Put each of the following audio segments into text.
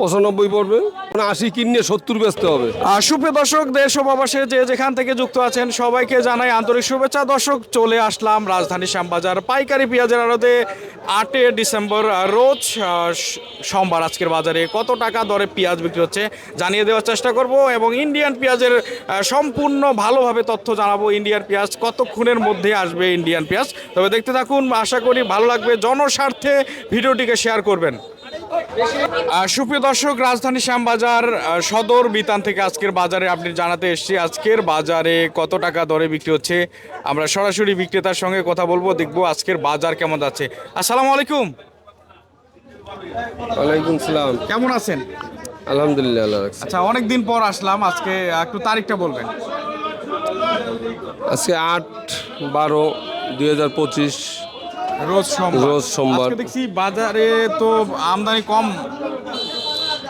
পঁচানব্বই পড়বে। মানে আশি কিনে সত্তর বেচতে হবে। আর সুপ্রিয় দর্শক, দেশ ও যে যেখান থেকে যুক্ত আছেন, সবাইকে জানাই আন্তরিক শুভেচ্ছা। দর্শক, চলে আসলাম রাজধানী শ্যামবাজার। পাইকারি পেঁয়াজের আড়তে আটই ডিসেম্বর রোজ সোমবার আজকের বাজারে কত টাকা দরে পেঁয়াজ বিক্রি হচ্ছে জানিয়ে দেওয়ার চেষ্টা করব এবং ইন্ডিয়ান পেঁয়াজের সম্পূর্ণ ভালোভাবে তথ্য জানাব। ইন্ডিয়ান পেঁয়াজ কতক্ষণের মধ্যে আসবে ইন্ডিয়ান পেঁয়াজ? তবে দেখতে থাকুন, আশা করি ভালো লাগবে। জনস্বার্থে ভিডিওটিকে শেয়ার করবেন। সুপ্রিয় দর্শক রাজধানী শ্যামবাজার সদর বিতান থেকে আজকের বাজারে আপনি জানাতে এসেছি আজকের বাজারে কত টাকা দরে বিক্রি হচ্ছে? আমরা সরাসরি বিক্রেতার সঙ্গে কথা বলব দেখব আজকের বাজার কেমন যাচ্ছে। আসসালামু আলাইকুম। ওয়ালাইকুম সালাম। কেমন আছেন? আলহামদুলিল্লাহ আল্লাহ রাখছে। আচ্ছা অনেক দিন পর আসলাম আজকে একটু তারিখটা বলবেন। আজকে আট বারো দুই হাজার পঁচিশ রোজ সোমবার। রোজ সোমবার। দেখছি বাজারে তো আমদানি কম।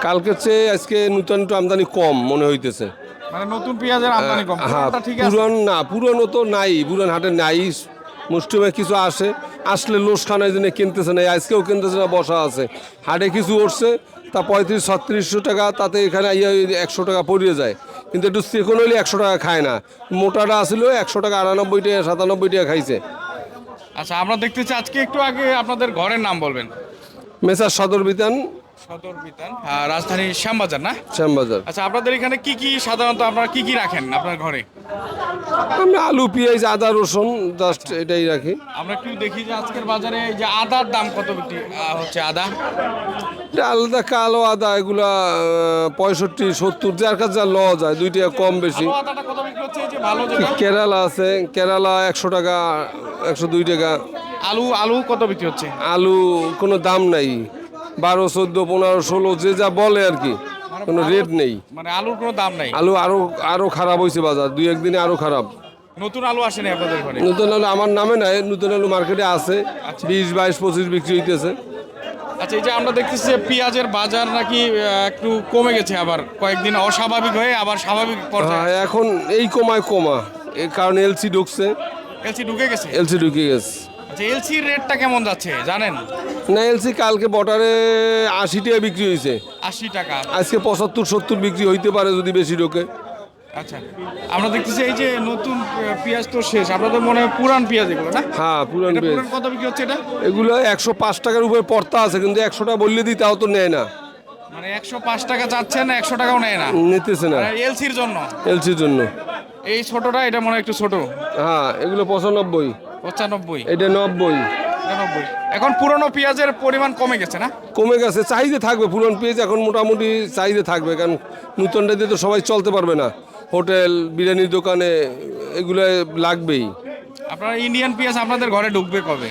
কালকের চেয়ে আজকে নূতন একটু আমদানি কম মনে হইতেছে। মানে নতুন পেঁয়াজের আমদানি কম। হ্যাঁ পুরোটা ঠিক আছে? পুরান না পুরানো তো নাই পুরান হাটে নাই। মুষ্টিমে কিছু আসে আসলে লোসখানায় জন্য কিনতেছে না আজকেও কিনতেছে না বসা আছে। হাটে কিছু উঠছে তা পঁয়ত্রিশ ছত্রিশশো টাকা তাতে এখানে একশো টাকা পড়িয়ে যায়। কিন্তু একটু চেকন হইলে একশো টাকা খায় না। মোটাটা আসলেও একশো টাকা আটানব্বই টাকা সাতানব্বই টাকা খাইছে। আচ্ছা আমরা দেখতেছি আজকে একটু আগে আপনাদের ঘরের নাম বলবেন। মেসার সদর বিতান। সদর বিতান রাজধানী শ্যামবাজার না? শ্যামবাজার। আচ্ছা আপনাদের এখানে কি কি সাধারণত আপনারা কি কি রাখেন আপনার ঘরে? আমরা আলু পেঁয়াজ আদা রসুন জাস্ট এটাই রাখি। আমরা একটু দেখি যে আজকের বাজারে এই যে আদার দাম কত হচ্ছে আদা? এটা আলাদা কালো আদা এগুলা পঁয়ষট্টি সত্তর যার কাছে যা লওয়া যায় দুইটা কম বেশি। কেরালা আছে কেরালা একশো টাকা একশো দুই টাকা। আলু আলু কত বিক্রি হচ্ছে? আলু কোনো দাম নাই। বারো চোদ্দ পনেরো ষোলো যে যা বলে আর কি কোনো রেট নেই। মানে আলুর কোনো দাম নাই? আলু আরও আরও খারাপ হয়েছে বাজার দুই একদিনে আরও খারাপ। নতুন আলু আসেনি আপনাদের ঘরে? নতুন আলু আমার নামে নাই নতুন আলু মার্কেটে আছে বিশ বাইশ পঁচিশ বিক্রি হইতেছে। আচ্ছা এই যে আমরা দেখতেছি যে পেঁয়াজের বাজার নাকি একটু কমে গেছে আবার কয়েকদিন অস্বাভাবিক হয়ে আবার স্বাভাবিক পর্যায়ে হ্যাঁ এখন এই কমায় কমা কারণে এলসি ঢুকছে। এলসি ঢুকে গেছে? এলসি ঢুকে গেছে। যে এলসির রেটটা কেমন যাচ্ছে জানেন? না এলসি কালকে বটারে আশি টাকা বিক্রি হয়েছে। আশি টাকা। আজকে পঁচাত্তর সত্তর বিক্রি হইতে পারে যদি বেশি ঢোকে। আচ্ছা আমরা দেখতেছি এই যে নতুন পেঁয়াজ তো শেষ আপনাদের মনে হয় পুরান পেঁয়াজ এগুলো না? হ্যাঁ পুরান পেঁয়াজ। কত বিক্রি হচ্ছে এটা? এগুলো একশো পাঁচ টাকার উপরে পড়তা আছে কিন্তু একশো টাকা বললে দিই তাও তো নেয় না। মানে একশো পাঁচ টাকা চাচ্ছেন একশো টাকাও নেয় না। নিতেছে না। এলসির জন্য? এলসির জন্য। এই ছোটটা এটা মনে হয় একটু ছোট। হ্যাঁ এগুলো পঁচানব্বই। পঁচানব্বই। এটা নব্বই। একানব্বই এখন পুরনো পেঁয়াজের পরিমাণ কমে গেছে না? কমে গেছে চাহিদা থাকবে। পুরান পেঁয়াজ এখন মোটামুটি চাহিদা থাকবে কারণ নূতনটা দিয়ে তো সবাই চলতে পারবে না। হোটেল বিরিয়ানির দোকানে এগুলো লাগবেই। আপনার ইন্ডিয়ান পেঁয়াজ আপনাদের ঘরে ঢুকবে কবে?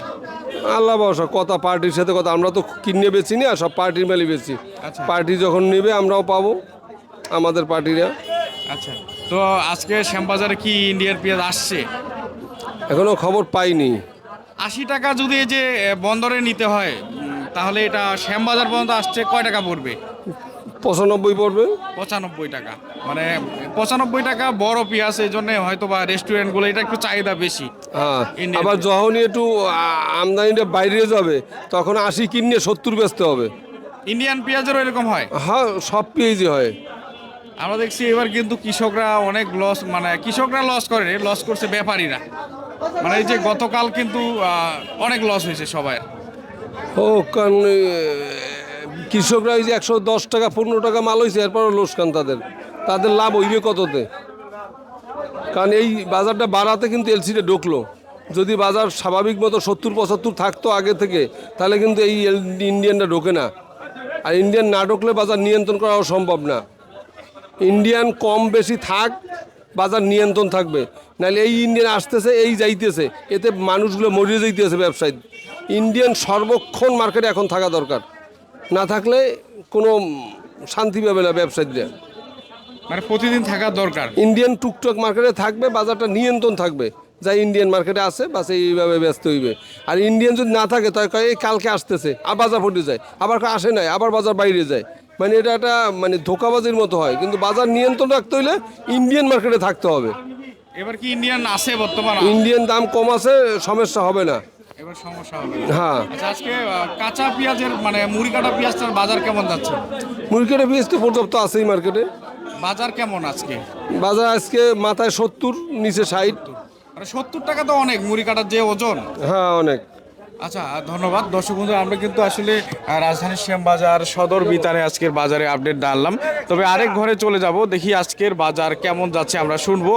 আল্লাহ ভরসা কথা পার্টির সাথে কথা। আমরা তো কিনে বেছি না সব পার্টির মেলে বেছি আচ্ছা। পার্টি যখন নেবে আমরাও পাবো আমাদের পার্টিরা। আচ্ছা। তো আজকে শ্যামবাজারে কি ইন্ডিয়ান পেঁয়াজ আসছে? এখনও খবর পাইনি। আশি টাকা যদি এই যে বন্দরে নিতে হয় তাহলে এটা শ্যামবাজার পর্যন্ত আসছে কয় টাকা পড়বে? পঁচানব্বই পড়বে। পঁচানব্বই টাকা। মানে পঁচানব্বই টাকা বড় পেঁয়াজ এই জন্য হয়তো বা রেস্টুরেন্টগুলো এটা একটু চাহিদা বেশি। হ্যাঁ আবার যখনই একটু আমদানিটা বাইরে যাবে তখন আশি কিনে সত্তর বেচতে হবে। ইন্ডিয়ান পেঁয়াজেরও এরকম হয়? হ্যাঁ সব পেঁয়াজই হয়। আমরা দেখছি এবার কিন্তু কৃষকরা অনেক লস মানে কৃষকরা লস করে লস করছে ব্যাপারীরা। মানে এই যে গতকাল কিন্তু অনেক লস হয়েছে সবাই। ও, কারণ কৃষকরা ওই যে একশো দশ টাকা, পনেরো টাকা মাল হয়েছে, এরপরও লোসকান তাদের। তাদের লাভ হইবে কততে? কারণ এই বাজারটা বাড়াতে কিন্তু এলসিটা ঢুকলো। যদি বাজার স্বাভাবিক মতো সত্তর, পঁচাত্তর থাকতো আগে থেকে, তাহলে কিন্তু এই ইন্ডিয়ানটা ঢোকে না। আর ইন্ডিয়ান না ঢুকলে বাজার নিয়ন্ত্রণ করাও সম্ভব না। ইন্ডিয়ান কম বেশি থাক বাজার নিয়ন্ত্রণ থাকবে। নাহলে এই ইন্ডিয়ান আসতেছে এই যাইতেছে। এতে মানুষগুলো মরিয়ে যাইতেছে ব্যবসায়ী। ইন্ডিয়ান সর্বক্ষণ মার্কেটে এখন থাকা দরকার। না থাকলে কোনো শান্তি পাবে না ব্যবসায়ীরা। মানে প্রতিদিন থাকা দরকার। ইন্ডিয়ান টুকটক মার্কেটে থাকবে বাজারটা নিয়ন্ত্রণ থাকবে। যা ইন্ডিয়ান মার্কেটে আছে বাস এইভাবে ব্যস্ত হইবে। আর ইন্ডিয়ান যদি না থাকে তাই কয় এই কালকে আসতেছে। আর বাজার ফুটে যায় আবার আসে নাই আবার বাজার বাইরে যায়। মানে এটা একটা মানে ধোকাবাজির মতো হয়। কিন্তু বাজার নিয়ন্ত্রণ রাখতে হলে ইন্ডিয়ান মার্কেটে থাকতে হবে। এবার কি ইন্ডিয়ান আছে বর্তমান? ইন্ডিয়ান দাম কম আছে সমস্যা হবে না। এবার সমস্যা হবে হ্যাঁ। আচ্ছা আজকে কাঁচা পেঁয়াজের মানে মুড়ি কাটা পেঁয়াজটার বাজার কেমন যাচ্ছে? মুরগিটা পেঁয়াজ তো পর্যাপ্ত আছেই মার্কেটে বাজার কেমন আজকে? বাজার আজকে মাথায় সত্তর নিচে ষাট। আরে সত্তর টাকা তো অনেক মুড়ি কাটার যে ওজন। হ্যাঁ অনেক। আচ্ছা ধন্যবাদ। দর্শক বন্ধু আমরা কিন্তু আসলে রাজধানীর শ্যামবাজার সদর বিতানে আজকের বাজারে আপডেট জানলাম তবে আরেক ঘরে চলে যাব, দেখি আজকের বাজার কেমন যাচ্ছে আমরা শুনব।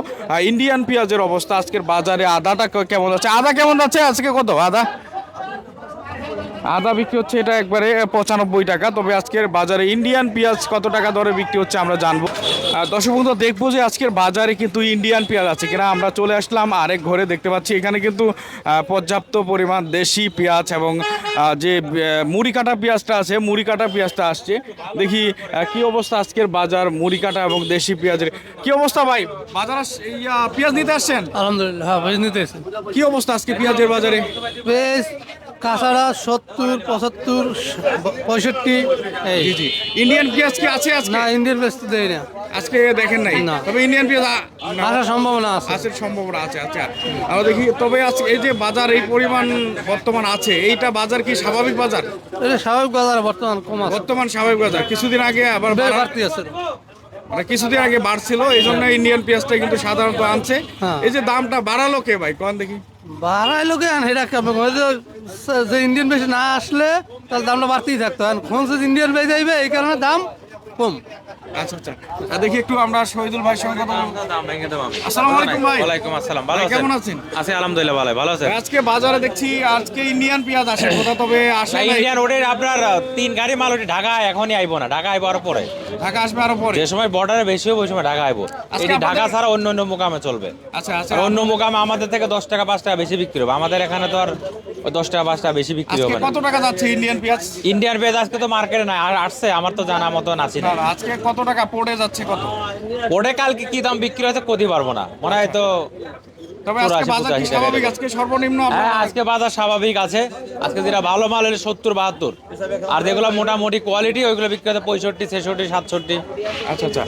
ইন্ডিয়ান পেঁয়াজের অবস্থা, আজকের বাজারে আদাটা কেমন যাচ্ছে? আদা কেমন যাচ্ছে? আজকে কত? আদা? আদা বিক্রি হচ্ছে এটা একবারে পঁচানব্বই টাকা। তবে আজকের বাজারে ইন্ডিয়ান পেঁয়াজ কত টাকা দরে বিক্রি হচ্ছে আমরা জানব। দর্শক বন্ধু দেখব যে আজকের বাজারে কিন্তু ইন্ডিয়ান পেঁয়াজ আছে কিনা। আমরা চলে আসলাম আরেক ঘরে দেখতে পাচ্ছি এখানে কিন্তু পর্যাপ্ত পরিমাণ দেশি পেঁয়াজ এবং যে মুড়ি কাটা পেঁয়াজটা আছে মুড়ি কাটা পেঁয়াজটা আসছে। দেখি কি অবস্থা আজকের বাজার মুড়ি কাটা এবং দেশি পেঁয়াজের। কি অবস্থা ভাই? বাজার পেঁয়াজ নিতে আসছেন? আলহামদুলিল্লাহ হ্যাঁ ভেজ নিতে কি অবস্থা আজকে পেঁয়াজের বাজারে? কাঁচাড়া সত্তর পঁচাত্তর পঁয়ষট্টি এই। জি জি। ইন্ডিয়ান পেঁয়াজ কি আছে আজকে? না ইন্ডিয়ান ভেজ তো দেয় না আজকে দেখেন নাই? না। তবে ইন্ডিয়ান পেঁয়াজ আসার সম্ভাবনা আছে। আসার সম্ভাবনা আছে আচ্ছা। আমরা দেখি তবে আজকে এই যে বাজার এই পরিমাণ বর্তমান আছে এইটা বাজার কি স্বাভাবিক বাজার? স্বাভাবিক বাজার বর্তমান কম আছে। বর্তমান স্বাভাবিক বাজার। কিছুদিন আগে আবার বাড়তি আছে। মানে কিছুদিন আগে বাড়ছিল এই জন্য ইন্ডিয়ান পেঁয়াজটা কিন্তু সাধারণত আনছে। হ্যাঁ। এই যে দামটা বাড়ালো কে ভাই? কোন দেখি। বাড়াই লোকে আন এটা কেমন যে ইন্ডিয়ান পেঁয়াজ না আসলে তাহলে দামটা বাড়তেই থাকতো। এখন যে ইন্ডিয়ান পেঁয়াজ যাইবে এই কারণে দাম কম। আচ্ছা আচ্ছা। দেখি একটু আমরা শহীদুল ভাইয়ের সঙ্গে কথা বলব। আসসালামু আলাইকুম ভাই। ওয়ালাইকুম আসসালাম। ভালো আছেন? কেমন আছেন? আছি আলহামদুলিল্লাহ ভালো ভালো আছেন। আজকে বাজারে দেখছি আজকে ইন্ডিয়ান পেঁয়াজ আসে। কোথা তবে আসে নাই। ইন্ডিয়ান রোডের আপনার তিন গাড়ি মাল ওটি ঢাকা এখনই আইবো না। ঢাকা আইবো আরও পরে। ঢাকা আসবে আরও পরে? যে সময় বর্ডারে বেশি হবে ওই সময় ঢাকা আইবো। এটি ঢাকা ছাড়া অন্য অন্য মোকামে চলবে। আচ্ছা আচ্ছা। অন্য মোকামে আমাদের থেকে দশ টাকা পাঁচ টাকা বেশি বিক্রি হবে। আমাদের এখানে তো আর দশ টাকা পাঁচ টাকা বেশি বিক্রি হবে কত টাকা যাচ্ছে ইন্ডিয়ান পেঁয়াজ? ইন্ডিয়ান পেঁয়াজ আজকে তো মার্কেটে নাই আর আসছে আমার তো জানা মতো আছি না। আজকে কত টাকা পড়ে যাচ্ছে কত? ওটা কালকে কি দাম বিক্রি হয়েছে কতি পারব না। মনে হয় তো তবে আজকে বাজার কি স্বাভাবিক? আজকে সর্বনিম্ন হ্যাঁ আজকে বাজার স্বাভাবিক আছে। আজকে যেটা ভালো মাল হলে সত্তর বাহাত্তর। আর যেগুলো মোটামুটি কোয়ালিটি ওইগুলো বিক্রি হচ্ছে পঁয়ষট্টি ছেষট্টি সাতষট্টি। আচ্ছা আচ্ছা।